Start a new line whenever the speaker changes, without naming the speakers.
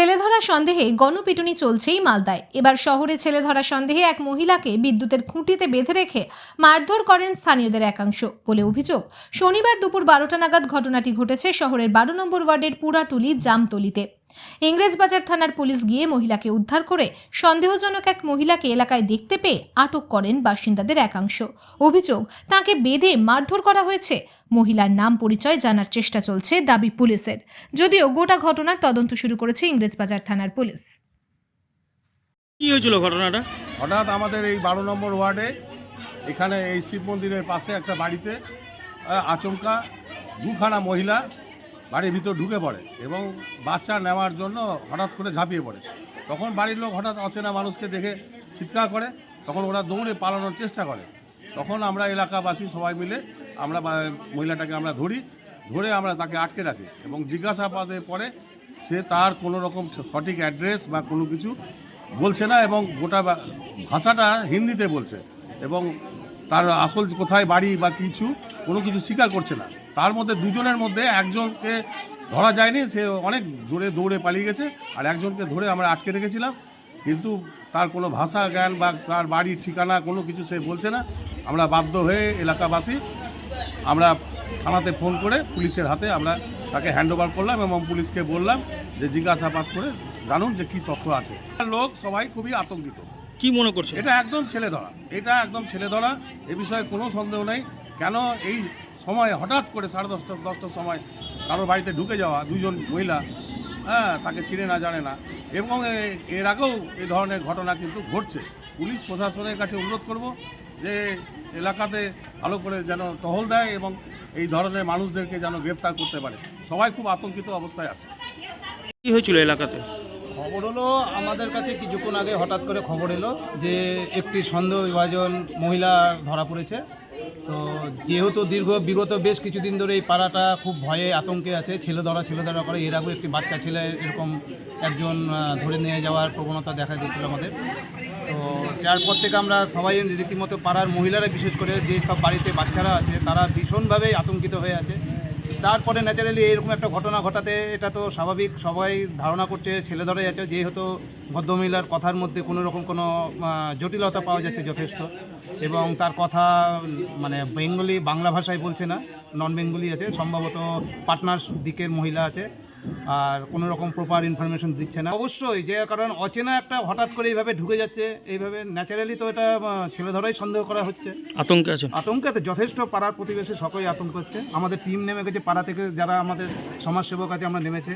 ছেলে ধরা সন্দেহে গণপিটুনি চলছেই মালদায়। এবার শহরে ছেলে ধরা সন্দেহে এক মহিলাকে বিদ্যুতের খুঁটিতে বেঁধে রেখে মারধর করেন স্থানীয়দের একাংশ বলে অভিযোগ। শনিবার দুপুর বারোটা নাগাদ ঘটনাটি ঘটেছে শহরের বারো নম্বর ওয়ার্ডের পুরাটুলি জামতলিতে। ইংরেজবাজার থানার পুলিশ গিয়ে মহিলাকে উদ্ধার করে সন্দেহজনক এক মহিলাকে এলাকায় দেখতে পেয়ে আটক করেন বাসিন্দাদের একাংশ। অভিযোগ তাকে বেঁধে মারধর করা হয়েছে। মহিলার নাম পরিচয় জানার চেষ্টা চলছে দাবি পুলিশের। যদিও গোটা ঘটনার তদন্ত শুরু করেছে ইংরেজবাজার থানার পুলিশ।
কি হয়েছিল ঘটনাটা?
হঠাৎ আমাদের এই বারো নম্বর ওয়ার্ডে এখানে এই শিব মন্দিরের পাশে একটা বাড়িতে আহ, আচমকা দুখানা মহিলা বাড়ির ভিতর ঢুকে পড়ে এবং বাচ্চা নেওয়ার জন্য হঠাৎ করে ঝাঁপিয়ে পড়ে। তখন বাড়ির লোক হঠাৎ অচেনা মানুষকে দেখে চিৎকার করে, তখন ওরা দৌড়ে পালানোর চেষ্টা করে। তখন আমরা এলাকাবাসী সবাই মিলে আমরা মহিলাটাকে আমরা ধরি, ধরে আমরা তাকে আটকে রাখি এবং জিজ্ঞাসাবাদে পরে সে তার কোনো রকম সঠিক অ্যাড্রেস বা কোনো কিছু বলছে না এবং গোটা ভাষাটা হিন্দিতে বলছে এবং তার আসল কোথায় বাড়ি বা কিছু কোনো কিছু স্বীকার করছে না। তার মধ্যে দুজনের মধ্যে একজনকে ধরা যায়নি সে অনেক জোরে দৌড়ে পালিয়ে গেছে আর একজনকে ধরে আমরা আটকে রেখেছিলাম। কিন্তু তার কোনো ভাষা জ্ঞান বা তার বাড়ির ঠিকানা কোনো কিছু সে বলছে না। আমরা বাধ্য হয়ে এলাকাবাসী আমরা থানাতে ফোন করে পুলিশের হাতে আমরা তাকে হ্যান্ড ওভার করলাম এবং পুলিশকে বললাম যে জিজ্ঞাসাবাদ করে জানুন যে কী তথ্য আছে। লোক সবাই খুবই আতঙ্কিত।
কি মনে করছে
এটা একদম ছেলে ধরা এটা একদম ছেলে ধরা এ বিষয়ে কোনো সন্দেহ নেই। কেন এই সময় হঠাৎ করে সাড়ে দশটা দশটার সময় কারোর বাড়িতে ঢুকে যাওয়া দুজন মহিলা হ্যাঁ তাকে চিনে না জানে না। এবং এর আগেও এই ধরনের ঘটনা কিন্তু ঘটছে। পুলিশ প্রশাসনের কাছে অনুরোধ করব যে এলাকাতে ভালো করে যেন টহল দেয় এবং এই ধরনের মানুষদেরকে যেন গ্রেফতার করতে পারে। সবাই খুব আতঙ্কিত অবস্থায় আছে।
কি হয়েছিল এলাকাতে?
খবর হলো আমাদের কাছে কিছুক্ষণ আগে হঠাৎ করে খবর এলো যে একটি সন্দেহভাজন মহিলা ধরা পড়েছে। তো যেহেতু দীর্ঘ, বিগত বেশ কিছুদিন ধরে এই পাড়াটা খুব ভয়ে আতঙ্কে আছে, ছেলে ধরা ছেলে ধরা করে। এর আগেও একটি বাচ্চা ছেলে এরকম একজন ধরে নিয়ে যাওয়ার প্রবণতা দেখা দিচ্ছিল আমাদের। তো যার পর থেকে আমরা সবাই রীতিমতো পাড়ার মহিলারা, বিশেষ করে যে সব বাড়িতে বাচ্চারা আছে, তারা ভীষণভাবে আতঙ্কিত হয়ে আছে। তারপরে ন্যাচারালি এরকম একটা ঘটনা ঘটাতে এটা তো স্বাভাবিক, সবাই ধারণা করছে ছেলে ধরে যাচ্ছে যেহেতু ভদ্রমহিলার কথার মধ্যে কোনো রকম কোনো জটিলতা পাওয়া যাচ্ছে যথেষ্ট। এবং তার কথা মানে বেঙ্গলি বাংলা ভাষায় বলছে না নন বেঙ্গলি আছে সম্ভবত পাটনার দিকের মহিলা আছে আর কোনো রকম প্রপার ইনফরমেশন দিচ্ছে না। অবশ্যই যে কারণ অচেনা একটা হঠাৎ করে এইভাবে ঢুকে যাচ্ছে এইভাবে ন্যাচারালি তো এটা ছেলে ধরাই সন্দেহ করা হচ্ছে।
আতঙ্কে আছে?
আতঙ্কে তো যথেষ্ট পাড়ার প্রতিবেশী সকলেই আতঙ্ক হচ্ছে। আমাদের টিম নেমে গেছে পাড়া থেকে যারা আমাদের সমাজসেবক আছে আমরা নেমেছে।